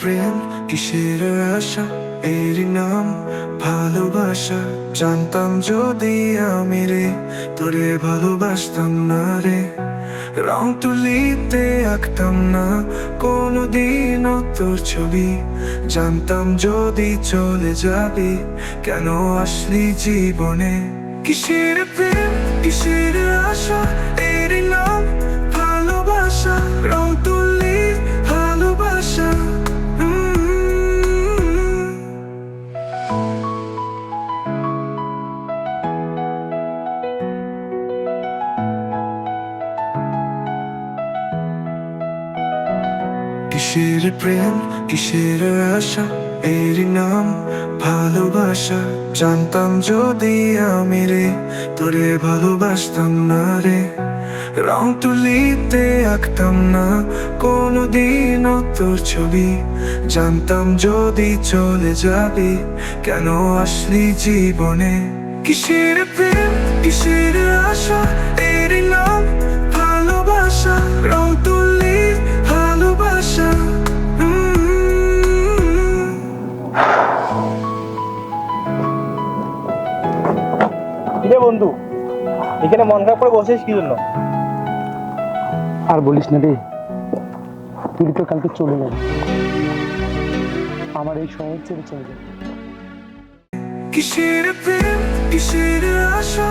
প্রেম, কিসের আশা? এর নাম ভালোবাসা। জানতাম যদি আমি রে, তোরে ভালোবাসতাম না রে। রং তুলিতে আঁকতাম না কোনোদিন তোর ছবি। জানতাম যদি চলে যাবি, কেন আসলি জীবনে? কিসের প্রেম, কিসের আশা? এর নাম কিসের প্রেম, কিসের আশা? এর নাম ভালোবাসা। জানতাম যদি আমি রে, তোরে ভালোবাসতাম না রে। রং তুলিতে আঁকতাম না কোনোদিন তোর ছবি। জানতাম যদি চলে যাবি, কেন আসলি জীবনে? কিসের প্রেম, কিসের আশা? কিরে বন্ধু এখানে মন খারাপ করে বসেছিস কি জন্য আর বলিস না রে তুই তো কালকে চলে যাবি। আমার এই শহর ছেড়ে চলে যাবে। কিসের প্রেম কিসের আশা